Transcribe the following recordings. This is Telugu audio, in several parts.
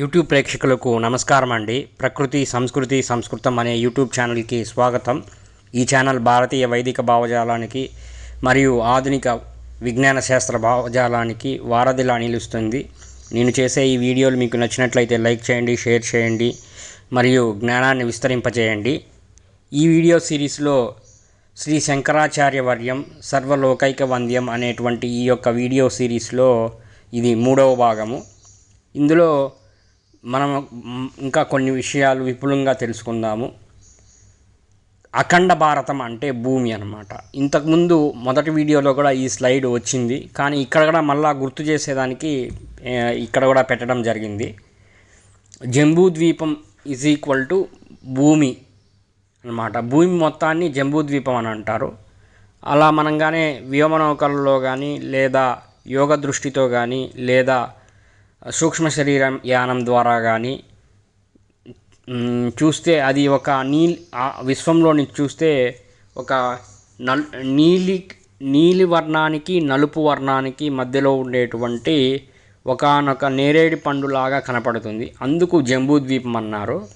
యూట్యూబ్ ప్రేక్షకులకు నమస్కారం అండి. ప్రకృతి సంస్కృతి సంస్కృతం అనే యూట్యూబ్ ఛానల్కి స్వాగతం. ఈ ఛానల్ భారతీయ వైదిక భావజాలానికి మరియు ఆధునిక విజ్ఞాన శాస్త్ర భావజాలానికి వారధిలా నిలుస్తుంది. నేను చేసే ఈ వీడియోలు మీకు నచ్చినట్లయితే లైక్ చేయండి షేర్ చేయండి మరియు జ్ఞానాన్ని విస్తరింపచేయండి ఈ వీడియో సిరీస్లో శ్రీ శంకరాచార్య వర్యం సర్వలోకైక వంద్యం అనేటువంటి ఈ యొక్క వీడియో సిరీస్లో ఇది మూడవ భాగము. ఇందులో మనం ఇంకా కొన్ని విషయాలు విపులంగా తెలుసుకుందాము. అఖండ భారతం అంటే భూమి అన్నమాట. ఇంతకుముందు మొదటి వీడియోలో కూడా ఈ స్లైడ్ వచ్చింది. కానీ ఇక్కడ కూడా మళ్ళా గుర్తు చేసేదానికి ఇక్కడ కూడా పెట్టడం జరిగింది. జంబూ ద్వీపం ఈజ్ ఈక్వల్ టు భూమి అన్నమాట. భూమి మొత్తాన్ని జంబూ ద్వీపం అని అంటారు. అలా మనంగానే వ్యోమనౌకలలో కానీ లేదా యోగ దృష్టితో కానీ లేదా సూక్ష్మ శరీరం యానం ద్వారా కానీ చూస్తే అది ఒక నీల్ విశ్వంలోని చూస్తే ఒక నల్ నీలి నీలి వర్ణానికి నలుపు వర్ణానికి మధ్యలో ఉండేటువంటి ఒకానొక నేరేడి పండులాగా కనపడుతుంది. అందుకు జంబూద్వీపం అన్నారు.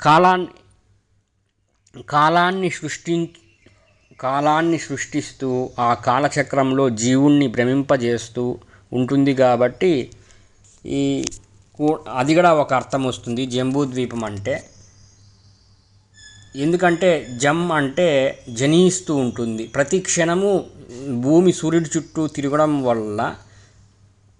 కాలాన్ని కాలాన్ని సృష్టి కాలాన్ని సృష్టిస్తూ ఆ కాలచక్రంలో జీవుణ్ణి భ్రమింపజేస్తూ ఉంటుంది కాబట్టి ఈ కూ- అది కూడా ఒక అర్థం వస్తుంది. జంబూద్వీపం అంటే ఎందుకంటే జమ్ అంటే జనీస్తూ ఉంటుంది. ప్రతి క్షణము భూమి సూర్యుడి చుట్టూ తిరగడం వల్ల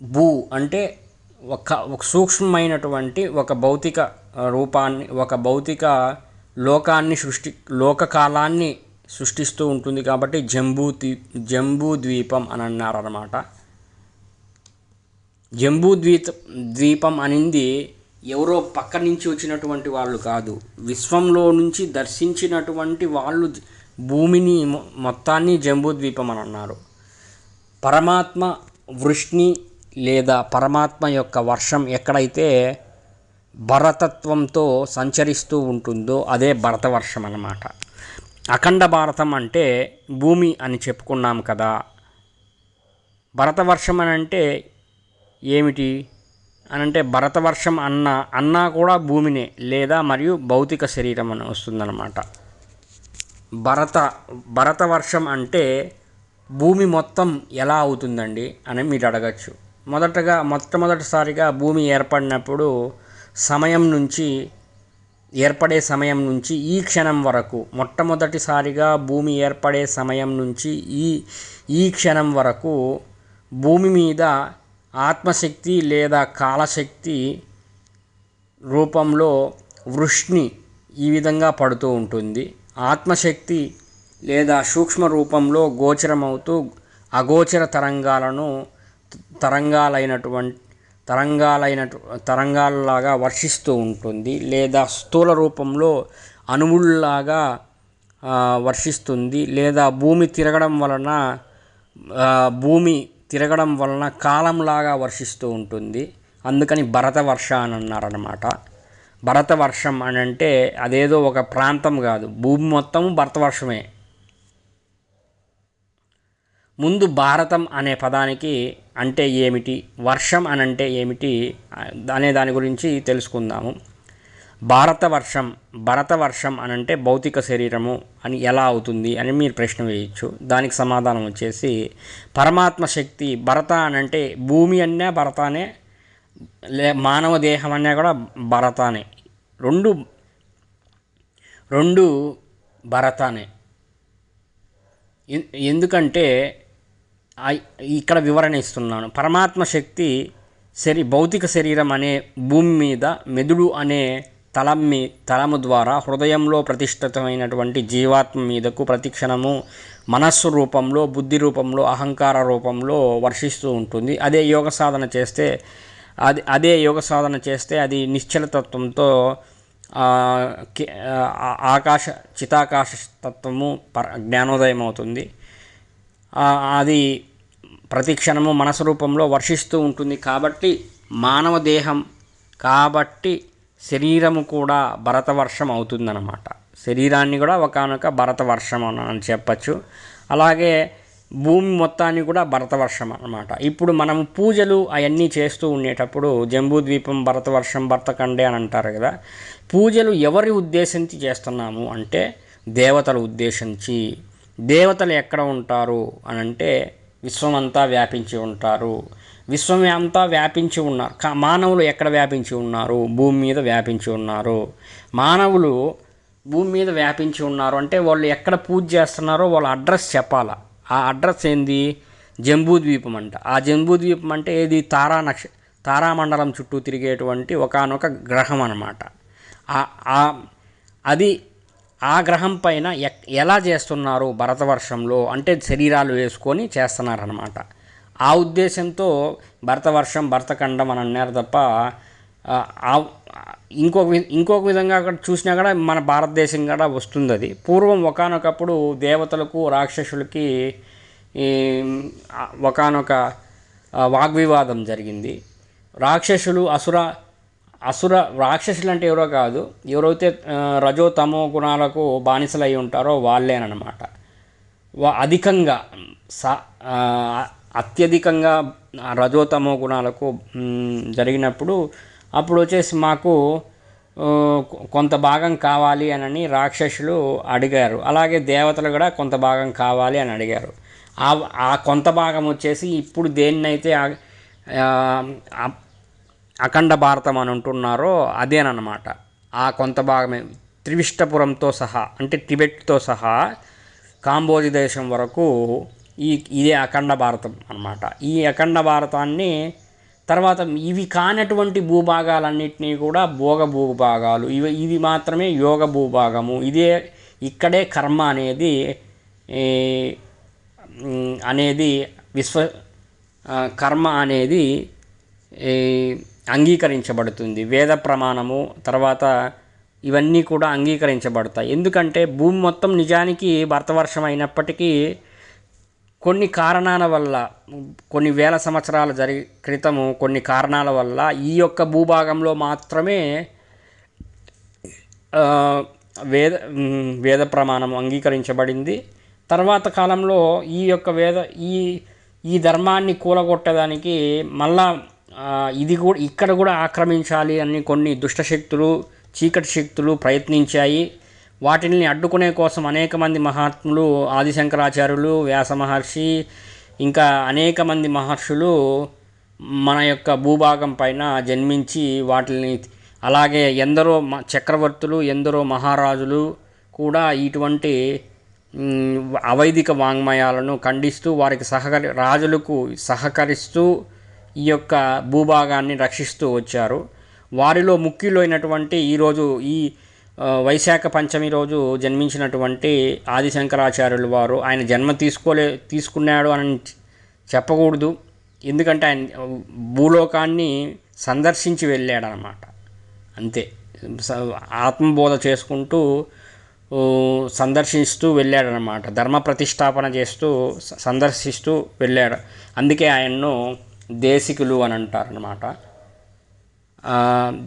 భూ అంటే ఒక ఒక సూక్ష్మమైనటువంటి ఒక భౌతిక రూపాన్ని ఒక భౌతిక లోకాన్ని సృష్టి లోకకాలాన్ని సృష్టిస్తూ ఉంటుంది కాబట్టి జంబూ ద్వీ- జంబూ ద్వీపం అని అన్నారన్నమాట. జంబూ ద్వీప ద్వీపం అనేది ఎవరో పక్క నుంచి వచ్చినటువంటి వాళ్ళు కాదు. విశ్వంలో నుంచి దర్శించినటువంటి వాళ్ళు భూమిని మొ- మొత్తాన్ని జంబూ ద్వీపం అని అన్నారు. పరమాత్మ వృష్ణి లేదా పరమాత్మ యొక్క వర్షం ఎక్కడైతే భరతత్వంతో సంచరిస్తూ ఉంటుందో అదే భరతవర్షం అన్నమాట. అఖండ భారతం అంటే భూమి అని చెప్పుకున్నాం కదా. భరతవర్షం అని అంటే ఏమిటి? అని అంటే భరతవర్షం అన్న అన్నా కూడా భూమినే లేదా మరియు భౌతిక శరీరం అని వస్తుందన్నమాట. భరత భరతవర్షం అంటే భూమి మొత్తం ఎలా అవుతుందండి అని మీరు అడగచ్చు. మొదటగా మొట్టమొదటిసారిగా భూమి ఏర్పడినప్పుడు సమయం నుంచి ఏర్పడే సమయం నుంచి ఈ క్షణం వరకు మొట్టమొదటిసారిగా భూమి ఏర్పడే సమయం నుంచి ఈ ఈ క్షణం వరకు భూమి మీద ఆత్మశక్తి లేదా కాలశక్తి రూపంలో వృష్ణి ఈ విధంగా పడుతూ ఉంటుంది. ఆత్మశక్తి లేదా సూక్ష్మ రూపంలో గోచరమవుతూ అగోచర తరంగాలను తరంగాలైనటువంటి తరంగాలైనటు తరంగాలలాగా వర్షిస్తూ ఉంటుంది లేదా స్థూల రూపంలో అణువుల్లాగా వర్షిస్తుంది లేదా భూమి తిరగడం వలన భూమి తిరగడం వలన కాలంలాగా వర్షిస్తూ ఉంటుంది. అందుకని భరత వర్ష అని అన్నారనమాట భరత వర్షం అని అంటే అదేదో ఒక ప్రాంతం కాదు. భూమి మొత్తం భరతవర్షమే ముందు భారతం అనే పదానికి అంటే ఏమిటి? వర్షం అని అంటే ఏమిటి? అనే దాని గురించి తెలుసుకుందాము. భారతవర్షం భరతవర్షం అని అంటే భౌతిక శరీరము అని ఎలా అవుతుంది అని మీరు ప్రశ్న వేయచ్చు. దానికి సమాధానం వచ్చేసి పరమాత్మ శక్తి భరత అని అంటే భూమి అన్నా భరతానే లే మానవ దేహం అన్నా కూడా భరతానే. రెండు రెండు భరతానే. ఎందుకంటే ఇక్కడ వివరణ ఇస్తున్నాను. పరమాత్మ శక్తి శరీ భౌతిక శరీరం అనే భూమి మీద మెదుడు అనే తలం మీ తలము ద్వారా హృదయంలో ప్రతిష్ఠితమైనటువంటి జీవాత్మ మీదకు ప్రతిక్షణము మనస్సు రూపంలో బుద్ధి రూపంలో అహంకార రూపంలో వర్షిస్తూ ఉంటుంది. అదే యోగ సాధన చేస్తే అది అదే యోగ సాధన చేస్తే అది నిశ్చలతత్వంతో ఆకాశ చితాకాశ తత్వము పర జ్ఞానోదయం అవుతుంది అది ప్రతిక్షణము మనసు రూపంలో వర్షిస్తూ ఉంటుంది. కాబట్టి మానవ దేహం కాబట్టి శరీరము కూడా భరతవర్షం అవుతుందన్నమాట. శరీరాన్ని కూడా ఒకనొక భరతవర్షం అని అని చెప్పచ్చు. అలాగే భూమి మొత్తాన్ని కూడా భరతవర్షం అన్నమాట. ఇప్పుడు మనం పూజలు అవన్నీ చేస్తూ ఉండేటప్పుడు జంబూద్వీపం భరతవర్షం భర్తకండే అని అంటారు కదా పూజలు ఎవరి ఉద్దేశించి చేస్తున్నాము అంటే దేవతల ఉద్దేశించి. దేవతలు ఎక్కడ ఉంటారు అని అంటే విశ్వమంతా వ్యాపించి ఉంటారు. విశ్వం అంతా వ్యాపించి ఉన్నారు. కా- మానవులు ఎక్కడ వ్యాపించి ఉన్నారు? భూమి మీద వ్యాపించి ఉన్నారు. మానవులు భూమి మీద వ్యాపించి ఉన్నారు. అంటే వాళ్ళు ఎక్కడ పూజ చేస్తున్నారో వాళ్ళ అడ్రస్ చెప్పాలా? ఆ అడ్రస్ ఏంది? జంబూద్వీపం అంట. ఆ జంబూద్వీపం అంటే ఏది? తారా నక్ష తారామండలం చుట్టూ తిరిగేటువంటి ఒకానొక గ్రహం అనమాట అది ఆ గ్రహం పైన ఎక్- ఎలా చేస్తున్నారు భరతవర్షంలో అంటే శరీరాలు వేసుకొని చేస్తున్నారనమాట ఆ ఉద్దేశంతో భరతవర్షం భరతఖండం అని అన్నారు తప్ప ఆ, ఇంకొక ఇంకొక విధంగా అక్కడ చూసినా కూడా మన భారతదేశం కూడా వస్తుంది అది. పూర్వం ఒకానొకప్పుడు దేవతలకు రాక్షసులకి ఒకనొక వాగ్వివాదం జరిగింది. రాక్షసులు అసుర అసుర రాక్షసులు అంటే ఎవరో కాదు ఎవరైతే రజో తమో గుణాలకు బానిసలు అయి ఉంటారో వాళ్ళేనమాట అధికంగా సా అత్యధికంగా రజోతమో గుణాలకు జరిగినప్పుడు అప్పుడు వచ్చేసి మాకు కొంత భాగం కావాలి అని రాక్షసులు అడిగారు. అలాగే దేవతలు కూడా కొంత భాగం కావాలి అని అడిగారు. ఆ ఆ కొంత భాగం వచ్చేసి ఇప్పుడు దేన్నైతే అఖండ భారతం అని అంటున్నారో అదేనమాట ఆ కొంత భాగమే త్రివిష్టపురంతో సహా అంటే టిబెట్తో సహా కాంబోజి దేశం వరకు ఈ ఇదే అఖండ భారతం అన్నమాట. ఈ అఖండ భారతాన్ని తర్వాత ఇవి కానటువంటి భూభాగాలన్నింటినీ కూడా భోగ భూభాగాలు. ఇవి ఇవి మాత్రమే యోగ భూభాగము. ఇదే ఇక్కడే కర్మ అనేది అనేది విశ్వ కర్మ అనేది అంగీకరించబడుతుంది. వేద ప్రమాణము తర్వాత ఇవన్నీ కూడా అంగీకరించబడతాయి. ఎందుకంటే భూమి మొత్తం నిజానికి భర్తవర్షం అయినప్పటికీ కొన్ని కారణాల వల్ల కొన్ని వేల సంవత్సరాల జరి క్రితము కొన్ని కారణాల వల్ల ఈ యొక్క భూభాగంలో మాత్రమే వేద వేద ప్రమాణం అంగీకరించబడింది. తర్వాత కాలంలో ఈ యొక్క వేద ఈ ఈ ధర్మాన్ని కూలగొట్టడానికి మళ్ళా ఇది కూడా ఇక్కడ కూడా ఆక్రమించాలి అని కొన్ని దుష్టశక్తులు చీకటి శక్తులు ప్రయత్నించాయి. వాటిని అడ్డుకునే కోసం అనేక మంది మహాత్ములు ఆదిశంకరాచార్యులు వ్యాస మహర్షి ఇంకా అనేక మంది మహర్షులు మన యొక్క భూభాగం పైన జన్మించి వాటిని అలాగే ఎందరో మ- చక్రవర్తులు ఎందరో మహారాజులు కూడా ఇటువంటి అవైదిక వాంగ్మయాలను ఖండిస్తూ వారికి సహకరి రాజులకు సహకరిస్తూ ఈ యొక్క భూభాగాన్ని రక్షిస్తూ వచ్చారు. వారిలో ముఖ్యులైనటువంటి ఈరోజు ఈ వైశాఖ పంచమి రోజు జన్మించినటువంటి ఆదిశంకరాచార్యులు వారు ఆయన జన్మ తీసుకోలే తీసుకున్నాడు అని చెప్పకూడదు. ఎందుకంటే ఆయన భూలోకాన్ని సందర్శించి వెళ్ళాడనమాట అంతే. ఆత్మబోధ చేసుకుంటూ సందర్శిస్తూ వెళ్ళాడనమాట ధర్మ ప్రతిష్టాపన చేస్తూ సందర్శిస్తూ వెళ్ళాడు. అందుకే ఆయన్ను దేశికులు అని అంటారనమాట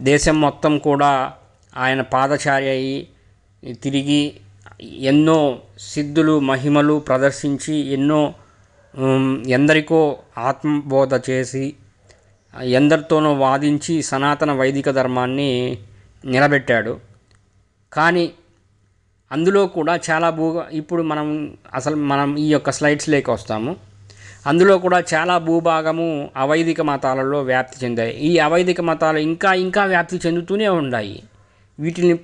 దేశం మొత్తం కూడా ఆయన పాదచారి అయి తిరిగి ఎన్నో సిద్ధులు మహిమలు ప్రదర్శించి ఎన్నో ఎందరికో ఆత్మబోధ చేసి ఎందరితోనో వాదించి సనాతన వైదిక ధర్మాన్ని నిలబెట్టాడు. కానీ అందులో కూడా చాలా భూభా ఇప్పుడు మనం అసలు మనం ఈ యొక్క స్లైడ్స్లోకి వస్తాము. అందులో కూడా చాలా భూభాగము అవైదిక మతాలలో వ్యాప్తి చెందాయి. ఈ అవైదిక మతాలు ఇంకా ఇంకా వ్యాప్తి చెందుతూనే ఉన్నాయి వీటిని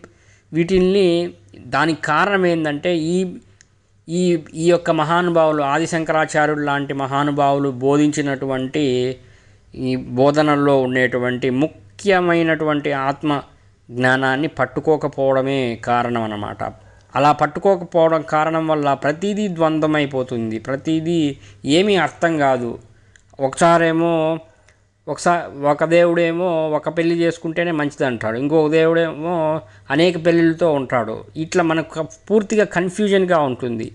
వీటిల్ని దానికి కారణం ఏంటంటే ఈ ఈ ఈ యొక్క మహానుభావులు ఆదిశంకరాచార్యులు లాంటి మహానుభావులు బోధించినటువంటి ఈ బోధనల్లో ఉండేటువంటి ముఖ్యమైనటువంటి ఆత్మ జ్ఞానాన్ని పట్టుకోకపోవడమే కారణం అన్నమాట అలా పట్టుకోకపోవడం కారణం వల్ల ప్రతిదీ ద్వంద్వమైపోతుంది. ప్రతిదీ ఏమీ అర్థం కాదు. ఒకసారేమో ఒకసారి ఒక దేవుడేమో ఒక పెళ్ళి చేసుకుంటేనే మంచిది అంటాడు ఇంకొక దేవుడేమో అనేక పెళ్ళిళ్ళతో ఉంటాడు. ఇట్లా మనకు పూర్తిగా కన్ఫ్యూజన్గా ఉంటుంది.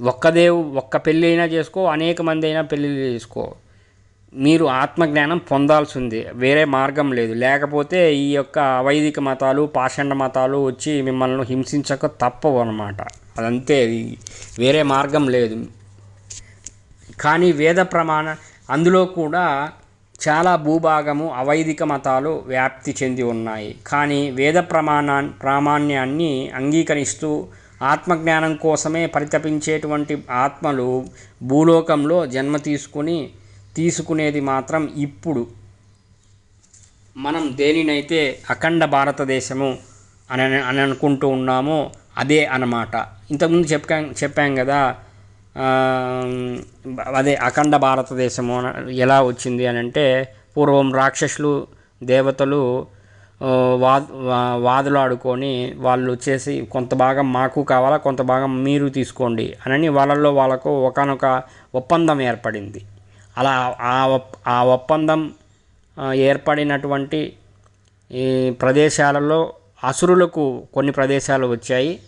ఒక్క దేవు ఒక్క పెళ్ళి అయినా చేసుకో అనేక మంది అయినా పెళ్ళిళ్ళు చేసుకో. మీరు ఆత్మజ్ఞానం పొందాల్సింది. వేరే మార్గం లేదు. లేకపోతే ఈ యొక్క వైదిక మతాలు పాషండ మతాలు వచ్చి మిమ్మల్ని హింసించక తప్పవు అనమాట అదంతే. వేరే మార్గం లేదు. కానీ వేద ప్రమాణ అందులో కూడా చాలా భూభాగము అవైదిక మతాలు వ్యాప్తి చెంది ఉన్నాయి. కానీ వేద ప్రమాణా ప్రామాణ్యాన్ని అంగీకరిస్తూ ఆత్మజ్ఞానం కోసమే పరితపించేటువంటి ఆత్మలు భూలోకంలో జన్మ తీసుకుని తీసుకునేది మాత్రం ఇప్పుడు. మనం దేనినైతే అఖండ భారతదేశము అని అని అనుకుంటూ ఉన్నామో అదే అన్నమాట. ఇంతకుముందు చెప్పా చెప్పాం కదా అదే అఖండ భారతదేశము ఎలా వచ్చింది అని అంటే పూర్వం రాక్షసులు దేవతలు వా వాదులాడుకొని వాళ్ళు చేసి కొంత భాగం మాకు కావాలా కొంత భాగం మీరు తీసుకోండి అని వాళ్ళల్లో వాళ్ళకు ఒకనొక ఒప్పందం ఏర్పడింది. అలా ఆ ఆ ఒప్పందం ఏర్పడినటువంటి ఈ ప్రదేశాలలో అసురులకు కొన్ని ప్రదేశాలు వచ్చాయి.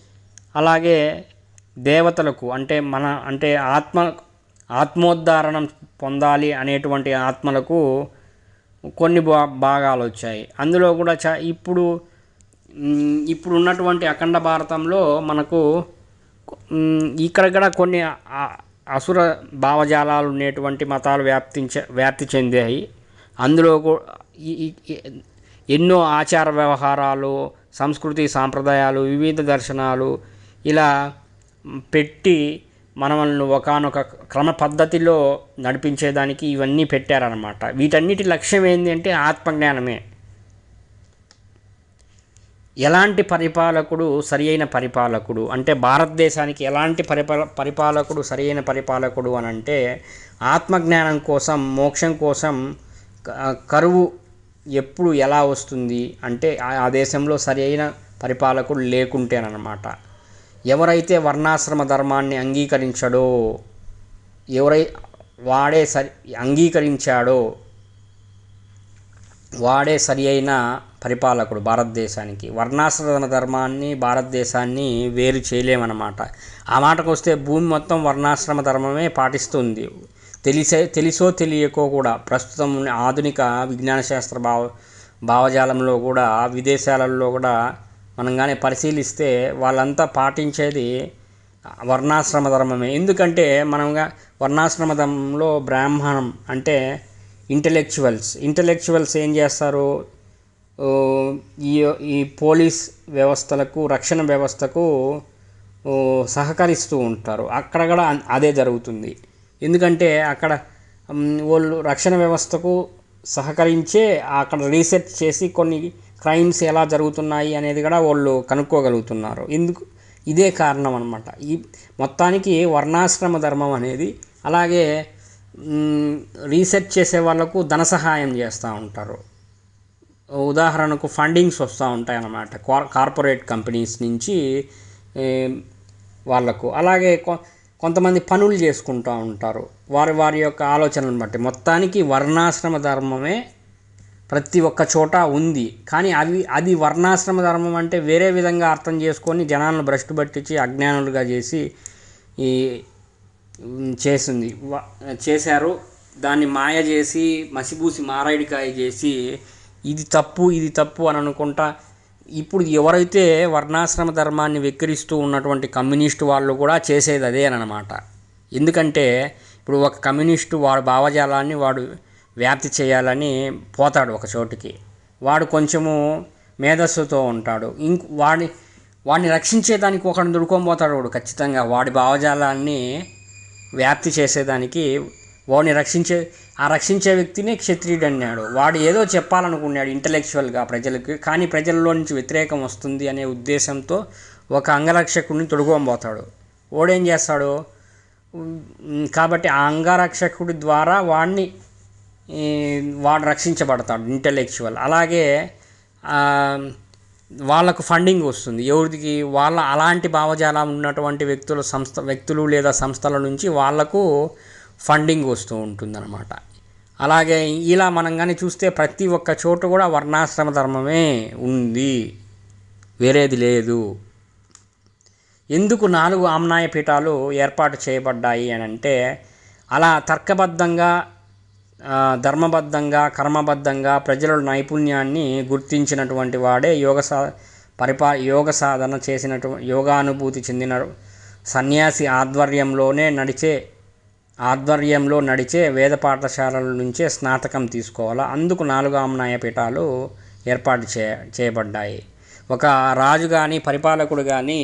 అలాగే దేవతలకు అంటే మన అంటే ఆత్మ ఆత్మోద్ధారణం పొందాలి అనేటువంటి ఆత్మలకు కొన్ని భా భాగాలు వచ్చాయి అందులో కూడా చా ఇప్పుడు ఇప్పుడు ఉన్నటువంటి అఖండ భారతంలో మనకు మ్, ఇక్కడ కూడా కొన్ని అసుర భావజాలాలు ఉండేటువంటి మతాలు వ్యాప్తించ వ్యాప్తి చెందాయి. అందులో ఎన్నో ఆచార వ్యవహారాలు సంస్కృతి సాంప్రదాయాలు వివిధ దర్శనాలు ఇలా పెట్టి మనల్ని ఒకనొక క్రమ పద్ధతిలో నడిపించేదానికి ఇవన్నీ పెట్టారనమాట వీటన్నిటి లక్ష్యం ఏంటి అంటే ఆత్మజ్ఞానమే. ఎలాంటి పరిపాలకుడు సరి అయిన పరిపాలకుడు? అంటే భారతదేశానికి ఎలాంటి పరిపాల పరిపాలకుడు సరి అయిన పరిపాలకుడు అని అంటే ఆత్మజ్ఞానం కోసం మోక్షం కోసం కరువు ఎప్పుడు ఎలా వస్తుంది? అంటే ఆ- ఆ దేశంలో సరి అయిన పరిపాలకుడు లేకుంటేనమాట ఎవరైతే వర్ణాశ్రమ ధర్మాన్ని అంగీకరించడో ఎవరై వాడే సరి అంగీకరించాడో వాడే సరి అయిన పరిపాలకుడు భారతదేశానికి. వర్ణాశ్రమ ధర్మాన్ని భారతదేశాన్ని వేరు చేయలేమన్నమాట. ఆ మాటకు వస్తే భూమి మొత్తం వర్ణాశ్రమ ధర్మమే పాటిస్తుంది. తెలిసే తెలిసో తెలియకో కూడా ప్రస్తుతం ఆధునిక విజ్ఞాన శాస్త్ర భావ భావజాలంలో కూడా విదేశాలలో కూడా మనం కానీ పరిశీలిస్తే వాళ్ళంతా పాటించేది వర్ణాశ్రమ ధర్మమే. ఎందుకంటే మనంగా వర్ణాశ్రమ ధర్మంలో బ్రాహ్మణం అంటే ఇంటలెక్చువల్స్ ఇంటలెక్చువల్స్ ఏం చేస్తారు? ఈ ఈ పోలీస్ వ్యవస్థలకు రక్షణ వ్యవస్థకు సహకరిస్తూ ఉంటారు. అక్కడ కూడా అదే జరుగుతుంది. ఎందుకంటే అక్కడ వాళ్ళు రక్షణ వ్యవస్థకు సహకరించే అక్కడ రీసెర్చ్ చేసి కొన్ని క్రైమ్స్ ఎలా జరుగుతున్నాయి అనేది కూడా వాళ్ళు కనుక్కోగలుగుతున్నారు. ఎందుకు ఇదే కారణం అనమాట ఈ మొత్తానికి వర్ణాశ్రమ ధర్మం అనేది అలాగే రీసెర్చ్ చేసే వాళ్ళకు ధన సహాయం చేస్తూ ఉంటారు. ఉదాహరణకు ఫండింగ్స్ వస్తూ ఉంటాయన్నమాట కార్పొరేట్ కంపెనీస్ నుంచి వాళ్ళకు. అలాగే కొ- కొంతమంది పనులు చేసుకుంటూ ఉంటారు. వారి వారి యొక్క ఆలోచనలను బట్టి. మొత్తానికి వర్ణాశ్రమ ధర్మమే ప్రతి ఒక్క చోట ఉంది. కానీ అది అది వర్ణాశ్రమ ధర్మం అంటే వేరే విధంగా అర్థం చేసుకొని జనాలను భ్రష్టు పట్టించి అజ్ఞానులుగా చేసి ఈ చేసింది. చేశారు. దాన్ని మాయ చేసి మసిబూసి మారాయిడికాయ చేసి ఇది తప్పు ఇది తప్పు అని అనుకుంటా ఇప్పుడు ఎవరైతే వర్ణాశ్రమ ధర్మాన్ని వెక్కిరిస్తూ ఉన్నటువంటి కమ్యూనిస్టు వాళ్ళు కూడా చేసేది అదే అనమాట. ఎందుకంటే ఇప్పుడు ఒక కమ్యూనిస్టు వాడు భావజాలాన్ని వాడు వ్యాప్తి చేయాలని పోతాడు ఒక చోటుకి. వాడు కొంచెము మేధస్సుతో ఉంటాడు. ఇంక వాడి వాడిని రక్షించేదానికి ఒకడు దుడుకొని పోతాడు వాడు ఖచ్చితంగా. వాడి భావజాలాన్ని వ్యాప్తి చేసేదానికి వాడిని రక్షించే ఆ రక్షించే వ్యక్తిని క్షత్రియుడు అన్నాడు. వాడు ఏదో చెప్పాలనుకున్నాడు ఇంటలెక్చువల్గా ప్రజలకు. కానీ ప్రజల్లో నుంచి వ్యతిరేకం వస్తుంది అనే ఉద్దేశంతో ఒక అంగరక్షకుడిని తొడుగుకొని పోతాడు వాడేం చేస్తాడు? కాబట్టి ఆ అంగరక్షకుడి ద్వారా వాడిని వాడు రక్షించబడతాడు ఇంటలెక్చువల్ అలాగే వాళ్ళకు ఫండింగ్ వస్తుంది. ఎవరికి వాళ్ళ అలాంటి భావజాలం ఉన్నటువంటి వ్యక్తుల సంస్థ వ్యక్తులు లేదా సంస్థల నుంచి వాళ్ళకు ఫండింగ్ వస్తూ ఉంటుందన్నమాట. అలాగే ఇలా మనం కానీ చూస్తే ప్రతి ఒక్క చోట కూడా వర్ణాశ్రమ ధర్మమే ఉంది. వేరేది లేదు. ఎందుకు నాలుగు ఆమ్నాయ పీఠాలు ఏర్పాటు చేయబడ్డాయి అని అంటే అలా తర్కబద్ధంగా ధర్మబద్ధంగా కర్మబద్ధంగా ప్రజల నైపుణ్యాన్ని గుర్తించినటువంటి వాడే యోగ సా పరిపా యోగ సాధన చేసినటు యోగానుభూతి చెందిన సన్యాసి ఆధ్వర్యంలోనే నడిచే ఆధ్వర్యంలో నడిచే వేద పాఠశాలల నుంచే స్నాతకం తీసుకోవాలా? అందుకు నాలుగు ఆమ్నాయ పీఠాలు ఏర్పాటు చే చేయబడ్డాయి. ఒక రాజు కానీ పరిపాలకుడు కానీ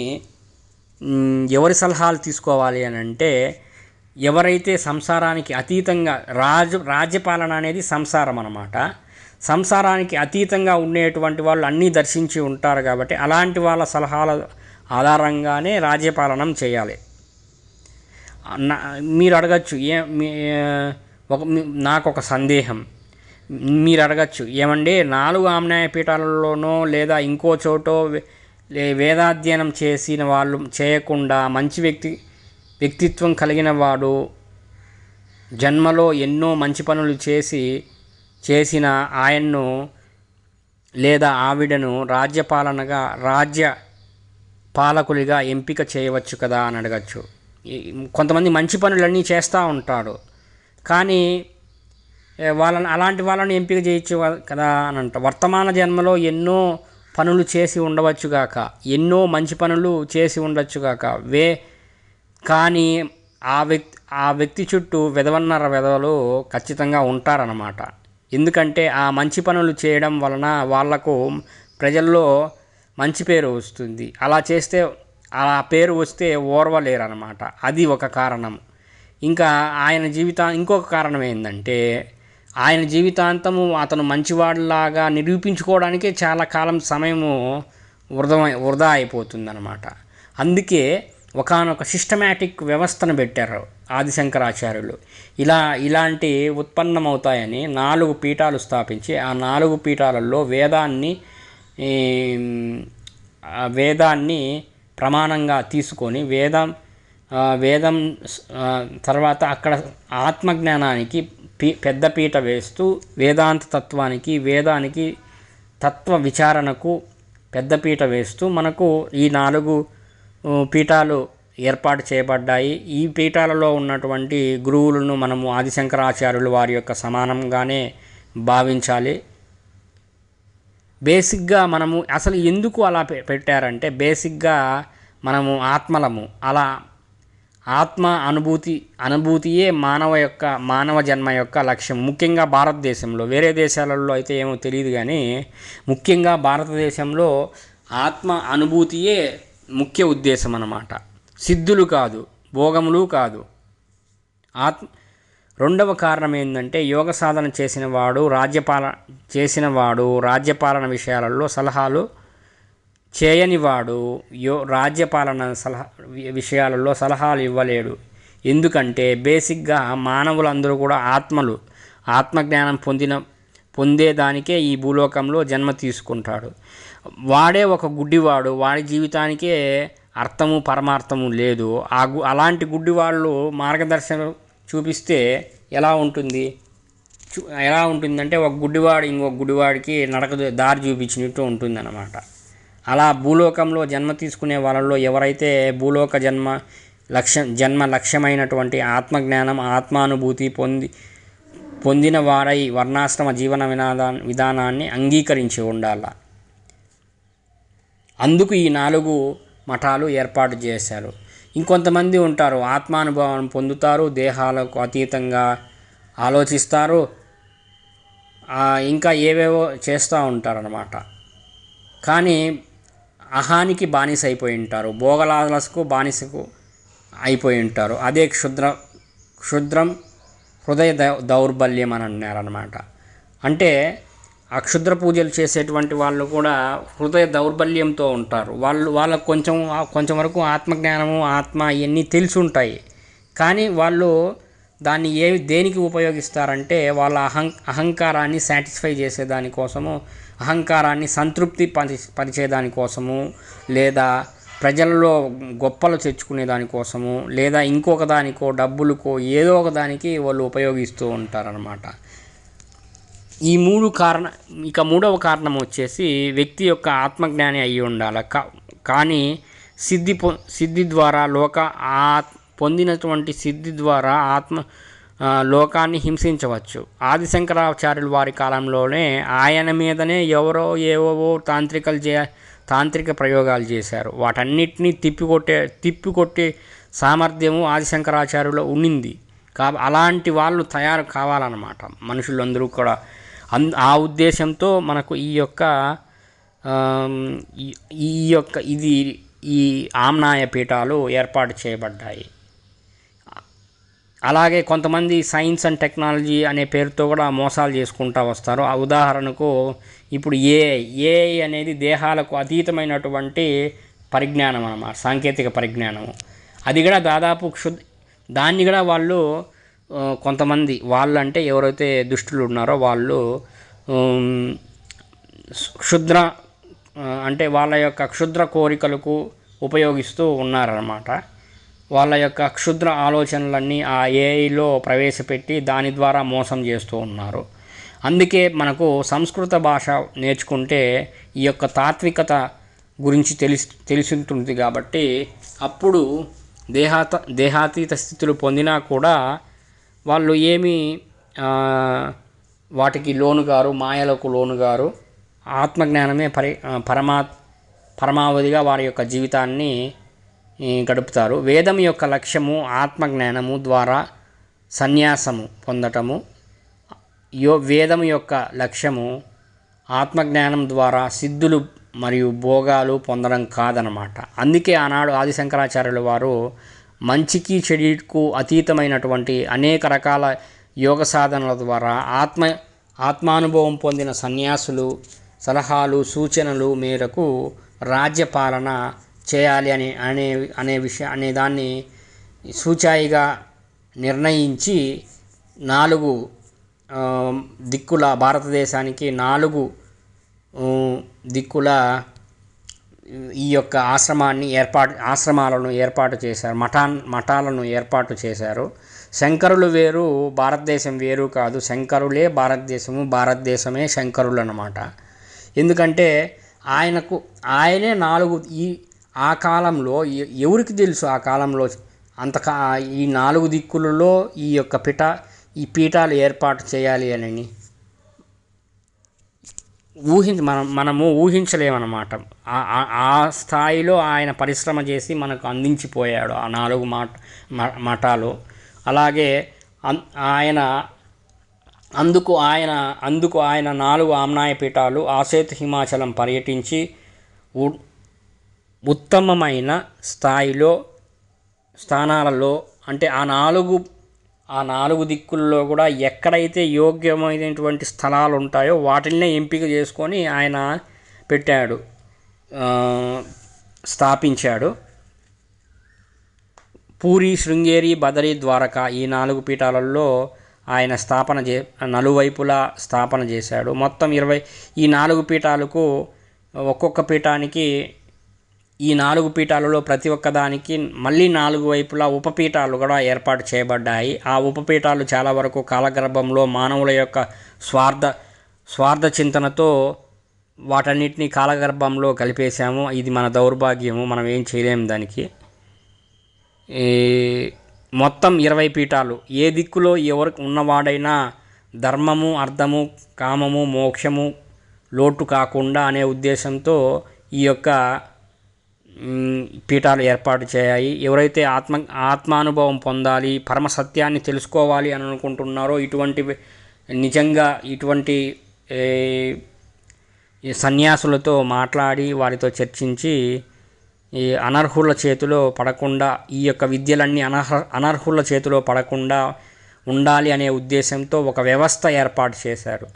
ఎవరి సలహాలు తీసుకోవాలి అని అంటే ఎవరైతే సంసారానికి అతీతంగా రాజు రాజ్యపాలన అనేది సంసారం అన్నమాట. సంసారానికి అతీతంగా ఉండేటువంటి వాళ్ళు అన్నీ దర్శించి ఉంటారు కాబట్టి అలాంటి వాళ్ళ సలహాల ఆధారంగానే రాజ్యపాలనం చేయాలి. నా- మీరు అడగచ్చు ఏ మీ- ఒక నాకు ఒక సందేహం. మీరు అడగచ్చు ఏమండి నాలుగు ఆమ్నాయ పీఠాలలోనో లేదా ఇంకో చోటో లే- వేదాధ్యయనం చేసిన వాళ్ళు చేయకుండా మంచి వ్యక్తి వ్యక్తిత్వం కలిగిన వాడు జన్మలో ఎన్నో మంచి పనులు చేసి చేసిన ఆయన్ను లేదా ఆవిడను రాజ్యపాలనగా రాజ్య పాలకులుగా ఎంపిక చేయవచ్చు కదా అని అడగచ్చు. కొంతమంది మంచి పనులన్నీ చేస్తూ ఉంటాడు కానీ వాళ్ళని అలాంటి వాళ్ళని ఎంపిక చేయొచ్చు కదా అని అంట. వర్తమాన జన్మలో ఎన్నో పనులు చేసి ఉండవచ్చుగాక ఎన్నో మంచి పనులు చేసి ఉండొచ్చుగాక వే కానీ ఆ వ్యక్తి ఆ వ్యక్తి చుట్టూ విధవన్నర విధవలు ఖచ్చితంగా ఉంటారన్నమాట. ఎందుకంటే ఆ మంచి పనులు చేయడం వలన వాళ్ళకు ప్రజల్లో మంచి పేరు వస్తుంది. అలా చేస్తే ఆ పేరు వస్తే ఓర్వలేరనమాట అది ఒక కారణం. ఇంకా ఆయన జీవితం ఇంకొక కారణం ఏంటంటే ఆయన జీవితాంతము అతను మంచివాడిలాగా నిరూపించుకోవడానికే చాలా కాలం సమయము వృధా వృధా అయిపోతుందన్నమాట. అందుకే ఒకానొక సిస్టమేటిక్ వ్యవస్థను పెట్టారు ఆదిశంకరాచార్యులు. ఇలా ఇలాంటి ఉత్పన్నమవుతాయని నాలుగు పీఠాలు స్థాపించి ఆ నాలుగు పీఠాలలో వేదాన్ని వేదాన్ని ప్రమాణంగా తీసుకొని వేదం వేదం తర్వాత అక్కడ ఆత్మజ్ఞానానికి పీ పెద్ద పీట వేస్తూ వేదాంత తత్వానికి వేదానికి తత్వ విచారణకు పెద్దపీట వేస్తూ మనకు ఈ నాలుగు పీఠాలు ఏర్పాటు చేయబడ్డాయి. ఈ పీఠాలలో ఉన్నటువంటి గురువులను మనము ఆదిశంకరాచార్యులు వారి యొక్క సమానంగానే భావించాలి. బేసిక్గా మనము అసలు ఎందుకు అలా పె- పెట్టారంటే బేసిక్గా మనము ఆత్మలము. అలా ఆత్మ అనుభూతి అనుభూతియే మానవ యొక్క మానవ జన్మ యొక్క లక్ష్యం. ముఖ్యంగా భారతదేశంలో వేరే దేశాలలో అయితే ఏమో తెలియదు కానీ ముఖ్యంగా భారతదేశంలో ఆత్మ అనుభూతియే ముఖ్య ఉద్దేశం అన్నమాట. సిద్ధులు కాదు భోగములు కాదు. ఆత్మ రెండవ కారణం ఏంటంటే యోగ సాధన చేసిన వాడు రాజ్యపాల చేసిన వాడు రాజ్యపాలన విషయాలలో సలహాలు చేయనివాడు యో రాజ్యపాలన సలహా విషయాలలో సలహాలు ఇవ్వలేడు. ఎందుకంటే బేసిక్గా మానవులందరూ కూడా ఆత్మలు. ఆత్మజ్ఞానం పొందిన పొందేదానికే ఈ భూలోకంలో జన్మ తీసుకుంటాడు. వాడే ఒక గుడ్డివాడు వాడి జీవితానికే అర్థము పరమార్థము లేదు. ఆ గు అలాంటి గుడ్డివాళ్ళు మార్గదర్శనం చూపిస్తే ఎలా ఉంటుంది? చూ ఎలా ఉంటుందంటే ఒక గుడ్డివాడు ఇంకొక గుడ్డివాడికి నడక దారి చూపించినట్టు ఉంటుందన్నమాట. అలా భూలోకంలో జన్మ తీసుకునే వాళ్ళలో ఎవరైతే భూలోక జన్మ లక్ష్యం జన్మ లక్ష్యమైనటువంటి ఆత్మజ్ఞానం ఆత్మానుభూతి పొంది పొందిన వారై వర్ణాశ్రమ జీవన వినాదా విధానాన్ని అంగీకరించి ఉండాల. అందుకు ఈ నాలుగు మఠాలు ఏర్పాటు చేశారు. ఇంకొంతమంది ఉంటారు. ఆత్మానుభవం పొందుతారు దేహాలకు అతీతంగా ఆలోచిస్తారు. ఇంకా ఏవేవో చేస్తూ ఉంటారనమాట కానీ అహానికి బానిస అయిపోయి ఉంటారు. భోగలాలసకు బానిసకు అయిపోయి ఉంటారు. అదే క్షుద్ర క్షుద్రం హృదయ దౌ- దౌర్బల్యం అని అన్నారనమాట అంటే అక్షుద్ర పూజలు చేసేటువంటి వాళ్ళు కూడా హృదయ దౌర్బల్యంతో ఉంటారు. వాళ్ళు వాళ్ళకు కొంచెం కొంచెం వరకు ఆత్మజ్ఞానము ఆత్మ ఇవన్నీ తెలిసి ఉంటాయి. కానీ వాళ్ళు దాన్ని ఏ దేనికి ఉపయోగిస్తారంటే వాళ్ళ అహం అహంకారాన్ని సాటిస్ఫై చేసేదానికోసము అహంకారాన్ని సంతృప్తి పరి పరిచేదానికోసము లేదా ప్రజల్లో గొప్పలు తెచ్చుకునే దానికోసము లేదా ఇంకొక దానికో డబ్బులకో ఏదో ఒక దానికి వాళ్ళు ఉపయోగిస్తూ ఉంటారనమాట ఈ మూడు కారణ ఇక మూడవ కారణం వచ్చేసి వ్యక్తి యొక్క ఆత్మజ్ఞాని అయి ఉండాలి. కా కానీ సిద్ధి పొ సిద్ధి ద్వారా లోక ఆ పొందినటువంటి సిద్ధి ద్వారా ఆత్మ లోకాన్ని హింసించవచ్చు. ఆదిశంకరాచార్యుల వారి కాలంలోనే ఆయన మీదనే ఎవరో ఏవో తాంత్రికలు చే తాంత్రిక ప్రయోగాలు చేశారు. వాటన్నిటినీ తిప్పికొట్టే తిప్పికొట్టే సామర్థ్యము ఆదిశంకరాచార్యులో ఉండింది కా అలాంటి వాళ్ళు తయారు కావాలన్నమాట. మనుషులందరూ కూడా అన్ ఆ ఉద్దేశంతో మనకు ఈ యొక్క ఈ- యొక్క ఇది ఈ ఆమ్నాయ పీఠాలు ఏర్పాటు చేయబడ్డాయి. అలాగే కొంతమంది సైన్స్ అండ్ టెక్నాలజీ అనే పేరుతో కూడా మోసాలు చేసుకుంటూ వస్తారు. ఆ ఉదాహరణకు ఇప్పుడు ఏఐ ఏఐ అనేది దేహాలకు అతీతమైనటువంటి పరిజ్ఞానం అన్నమాట సాంకేతిక పరిజ్ఞానం అది కూడా దాదాపు క్షుద్ దాన్ని కూడా వాళ్ళు కొంతమంది వాళ్ళు అంటే ఎవరైతే దుష్టులు ఉన్నారో వాళ్ళు క్షుద్ర అంటే వాళ్ళ యొక్క క్షుద్ర కోరికలకు ఉపయోగిస్తూ ఉన్నారన్నమాట. వాళ్ళ యొక్క క్షుద్ర ఆలోచనలన్నీ ఆ ఏఐలో ప్రవేశపెట్టి దాని ద్వారా మోసం చేస్తూ ఉన్నారు. అందుకే మనకు సంస్కృత భాష నేర్చుకుంటే ఈ యొక్క తాత్వికత గురించి తెలిసి తెలిసింటుంది కాబట్టి అప్పుడు దేహాత దేహాతీత స్థితులు పొందినా కూడా వాళ్ళు ఏమీ వాటికి లోను గారు మాయలకు లోను గారు ఆత్మజ్ఞానమే పరి పరమా పరమావధిగా వారి యొక్క జీవితాన్ని గడుపుతారు. వేదం యొక్క లక్ష్యము ఆత్మజ్ఞానము ద్వారా సన్యాసము పొందటము. యో వేదం యొక్క లక్ష్యము ఆత్మజ్ఞానం ద్వారా సిద్ధులు మరియు భోగాలు పొందడం కాదనమాట. అందుకే ఆనాడు ఆది శంకరాచార్యుల వారు మంచికి చెడుకు అతీతమైనటువంటి అనేక రకాల యోగ సాధనల ద్వారా ఆత్మ ఆత్మానుభవం పొందిన సన్యాసులు సలహాలు సూచనలు మేరకు రాజ్యపాలన చేయాలి అని అనే అనే విషయం అనే దాన్ని సూచాయిగా నిర్ణయించి నాలుగు దిక్కుల భారతదేశానికి నాలుగు దిక్కుల ఈ యొక్క ఆశ్రమాన్ని ఏర్పాటు ఆశ్రమాలను ఏర్పాటు చేశారు. మఠాన్ మఠాలను ఏర్పాటు చేశారు. శంకరులు వేరు భారతదేశం వేరు కాదు. శంకరులే భారతదేశము భారతదేశమే శంకరులు అన్నమాట. ఎందుకంటే ఆయనకు ఆయనే నాలుగు ఈ ఆ కాలంలో ఎవరికి తెలుసు ఆ కాలంలో అంతకా ఈ నాలుగు దిక్కులలో ఈ యొక్క పిఠ ఈ పీఠాలు ఏర్పాటు చేయాలి అని? ఊహించ మనం మనము ఊహించలేమన్నమాట. ఆ- ఆ- స్థాయిలో ఆయన పరిశ్రమ చేసి మనకు అందించిపోయాడు ఆ నాలుగు మాట మ- మఠాలు. అలాగే ఆయన అందుకు ఆయన అందుకు ఆయన నాలుగు ఆమ్నాయ పీఠాలు ఆసేతు హిమాచలం పర్యటించి ఉ- ఉత్తమమైన స్థాయిలో స్థానాలలో అంటే ఆ నాలుగు ఆ నాలుగు దిక్కుల్లో కూడా ఎక్కడైతే యోగ్యమైనటువంటి స్థలాలు ఉంటాయో వాటిల్నే ఎంపిక చేసుకొని ఆయన పెట్టాడు స్థాపించాడు. పూరి శృంగేరి బదరి ద్వారక ఈ నాలుగు పీఠాలలో ఆయన స్థాపన చే నలువైపులా స్థాపన చేశాడు. మొత్తం ఇరవై ఈ నాలుగు పీఠాలకు ఒక్కొక్క పీఠానికి ఈ నాలుగు పీఠాలలో ప్రతి ఒక్కదానికి మళ్ళీ నాలుగు వైపులా ఉపపీఠాలు కూడా ఏర్పాటు చేయబడ్డాయి. ఆ ఉపపీఠాలు చాలా వరకు కాలగర్భంలో మానవుల యొక్క స్వార్థ స్వార్థ చింతనతో వాటన్నిటిని కాలగర్భంలో కలిపేశాము. ఇది మన దౌర్భాగ్యము. మనం ఏం చేయలేము దానికి. ఈ మొత్తం ఇరవై పీఠాలు. ఏ దిక్కులో ఎవరు ఉన్నవాడైనా ధర్మము అర్థము కామము మోక్షము లోటు కాకుండా అనే ఉద్దేశంతో ఈ యొక్క పీఠాలు ఏర్పాటు చేయాయి ఎవరైతే ఆత్మ ఆత్మానుభవం పొందాలి పరమ సత్యాన్ని తెలుసుకోవాలి అని అనుకుంటున్నారో ఇటువంటి నిజంగా ఇటువంటి సన్యాసులతో మాట్లాడి వారితో చర్చించి ఈ అనర్హుల చేతిలో పడకుండా ఈ యొక్క విద్యలన్నీ అనర్హ అనర్హుల చేతిలో పడకుండా ఉండాలి అనే ఉద్దేశంతో ఒక వ్యవస్థ ఏర్పాటు చేశారు.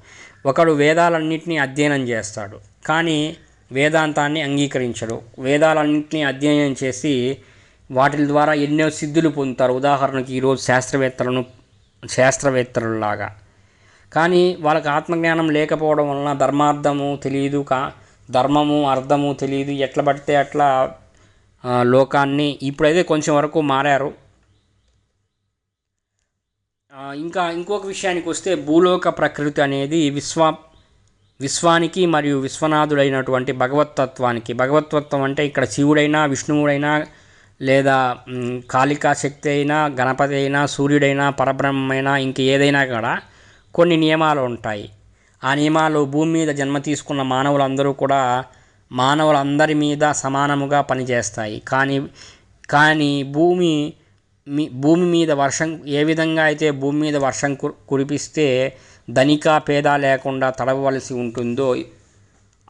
ఒకడు వేదాలన్నింటినీ అధ్యయనం చేస్తాడు. కానీ వేదాంతాన్ని అంగీకరించడు వేదాలన్నింటినీ అధ్యయనం చేసి వాటి ద్వారా ఎన్నో సిద్ధులు పొందుతారు. ఉదాహరణకి ఈరోజు శాస్త్రవేత్తలను శాస్త్రవేత్తలలాగా. కానీ వాళ్ళకి ఆత్మజ్ఞానం లేకపోవడం వలన ధర్మార్థము తెలియదు కా ధర్మము అర్థము తెలియదు ఎట్లా పడితే అట్లా లోకాన్ని ఇప్పుడైతే కొంచెం వరకు మారారు. ఇంకా ఇంకొక విషయానికి వస్తే భూలోక ప్రకృతి అనేది విశ్వ విశ్వానికి మరియు విశ్వనాథుడైనటువంటి భగవతత్వానికి. భగవతత్వం అంటే ఇక్కడ శివుడైనా విష్ణువుడైనా లేదా కాళికా శక్తి అయినా గణపతి అయినా సూర్యుడైనా పరబ్రహ్మైనా ఇంక ఏదైనా కూడా కొన్ని నియమాలు ఉంటాయి. ఆ నియమాలు భూమి మీద జన్మ తీసుకున్న మానవులందరూ కూడా మానవులందరి మీద సమానముగా పనిచేస్తాయి. కానీ కానీ భూమి మీ భూమి మీద వర్షం ఏ విధంగా అయితే భూమి మీద వర్షం కు- కురిపిస్తే ధనిక పేద లేకుండా తడవలసి ఉంటుందో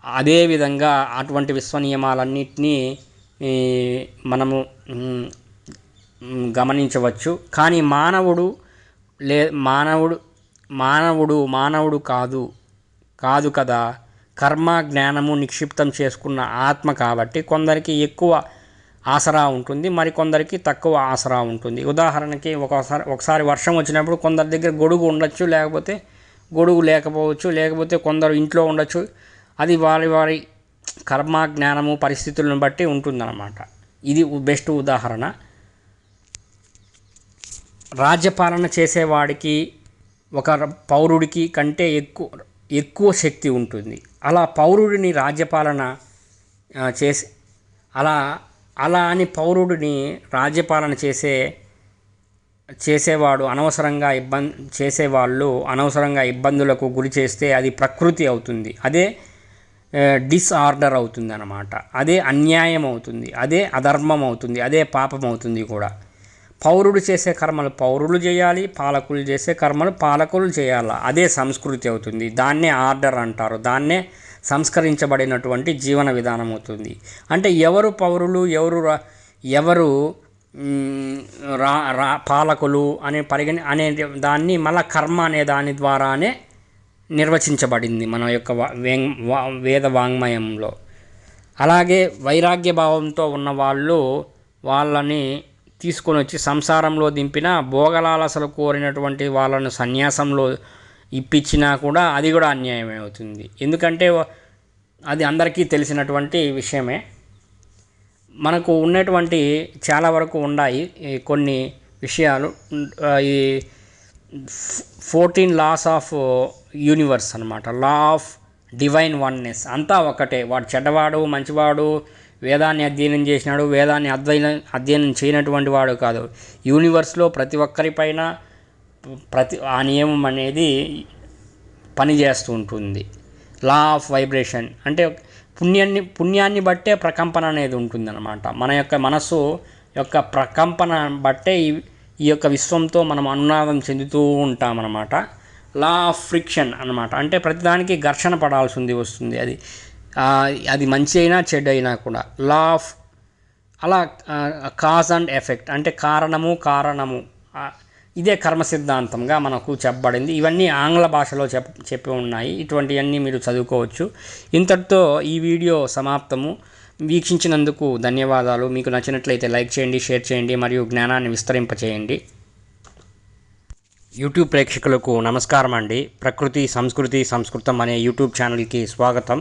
అదేవిధంగా అటువంటి విశ్వ నియమాలన్నింటినీ ఈ, మనము గమనించవచ్చు. కానీ మానవుడు లే మానవుడు మానవుడు మానవుడు కాదు కాదు కదా. కర్మ జ్ఞానము నిక్షిప్తం చేసుకున్న ఆత్మ కాబట్టి కొందరికి ఎక్కువ ఆసరా ఉంటుంది మరి కొందరికి తక్కువ ఆసరా ఉంటుంది. ఉదాహరణకి ఒకసారి ఒకసారి వర్షం వచ్చినప్పుడు కొందరి దగ్గర గొడుగు ఉండొచ్చు లేకపోతే గొడుగు లేకపోవచ్చు లేకపోతే కొందరు ఇంట్లో ఉండొచ్చు. అది వారి వారి కర్మ జ్ఞానము పరిస్థితులను బట్టి ఉంటుందన్నమాట. ఇది బెస్ట్ ఉదాహరణ. రాజ్యపాలన చేసేవాడికి ఒక పౌరుడికి కంటే ఎక్కువ ఎక్కువ శక్తి ఉంటుంది. అలా పౌరుడిని రాజ్యపాలన ఆ, చేసి అలా అలా అని పౌరుడిని రాజ్యపాలన చేసే చేసేవాడు అనవసరంగా ఇబ్బంది చేసేవాళ్ళు అనవసరంగా ఇబ్బందులకు గురి చేస్తే అది ప్రకృతి అవుతుంది. అదే డిస్ఆర్డర్ అవుతుంది అన్నమాట అదే అన్యాయం అవుతుంది. అదే అధర్మం అవుతుంది. అదే పాపం అవుతుంది కూడా. పౌరుడు చేసే కర్మలు పౌరులు చేయాలి పాలకులు చేసే కర్మలు పాలకులు చేయాలి. అదే సంస్కృతి అవుతుంది. దాన్నే ఆర్డర్ అంటారు. దాన్నే సంస్కరించబడినటువంటి జీవన విధానం అవుతుంది. అంటే ఎవరు పౌరులు ఎవరు రా- ఎవరు రా రా పాలకులు అనే పరిగణ అనే దాన్ని మళ్ళా కర్మ అనే దాని ద్వారానే నిర్వచించబడింది మన యొక్క వేద వాంగ్మయంలో. అలాగే వైరాగ్య భావంతో ఉన్న వాళ్ళు వాళ్ళని తీసుకొని వచ్చి సంసారంలో దింపిన భోగలాలసలు కోరినటువంటి వాళ్ళను సన్యాసంలో ఇప్పించినా కూడా అది కూడా అన్యాయమే అవుతుంది ఎందుకంటే అది అందరికీ తెలిసినటువంటి విషయమే. మనకు ఉన్నటువంటి చాలా వరకు ఉన్నాయి ఈ కొన్ని విషయాలు. ఈ ఫోర్టీన్ లాస్ ఆఫ్ యూనివర్స్ అనమాట లా ఆఫ్ డివైన్ వన్నెస్ అంతా ఒకటే. వాడు చెడ్డవాడు మంచివాడు వేదాన్ని అధ్యయనం చేసినాడు వేదాన్ని అధ్యయనం అధ్యయనం చేయనటువంటి వాడు కాదు. యూనివర్స్లో ప్రతి ఒక్కరిపైన ప్రతి ఆ నియమం అనేది పనిచేస్తూ ఉంటుంది. లా ఆఫ్ వైబ్రేషన్ అంటే పుణ్యాన్ని పుణ్యాన్ని బట్టే ప్రకంపన అనేది ఉంటుందన్నమాట. మన యొక్క మనస్సు యొక్క ప్రకంపన బట్టే ఈ ఈ యొక్క విశ్వంతో మనం అనునాదం చెందుతూ ఉంటామన్నమాట. లా ఆఫ్ ఫ్రిక్షన్ అన్నమాట. అంటే ప్రతిదానికి ఘర్షణ పడాల్సింది వస్తుంది. అది అది మంచి అయినా చెడ్డ అయినా కూడా. లా ఆఫ్ అలా కాజ్ అండ్ ఎఫెక్ట్. అంటే కారణము కారణము. ఇదే కర్మ సిద్ధాంతంగా మనకు చెప్పబడింది. ఇవన్నీ ఆంగ్ల భాషలో చెప్ చెప్పి ఉన్నాయి. ఇటువంటివన్నీ మీరు చదువుకోవచ్చు. ఇంతటితో ఈ వీడియో సమాప్తము. వీక్షించినందుకు ధన్యవాదాలు. మీకు నచ్చినట్లయితే లైక్ చేయండి షేర్ చేయండి మరియు జ్ఞానాన్ని విస్తరింపచేయండి. యూట్యూబ్ ప్రేక్షకులకు నమస్కారం అండి ప్రకృతి సంస్కృతి సంస్కృతం అనే యూట్యూబ్ ఛానల్కి స్వాగతం.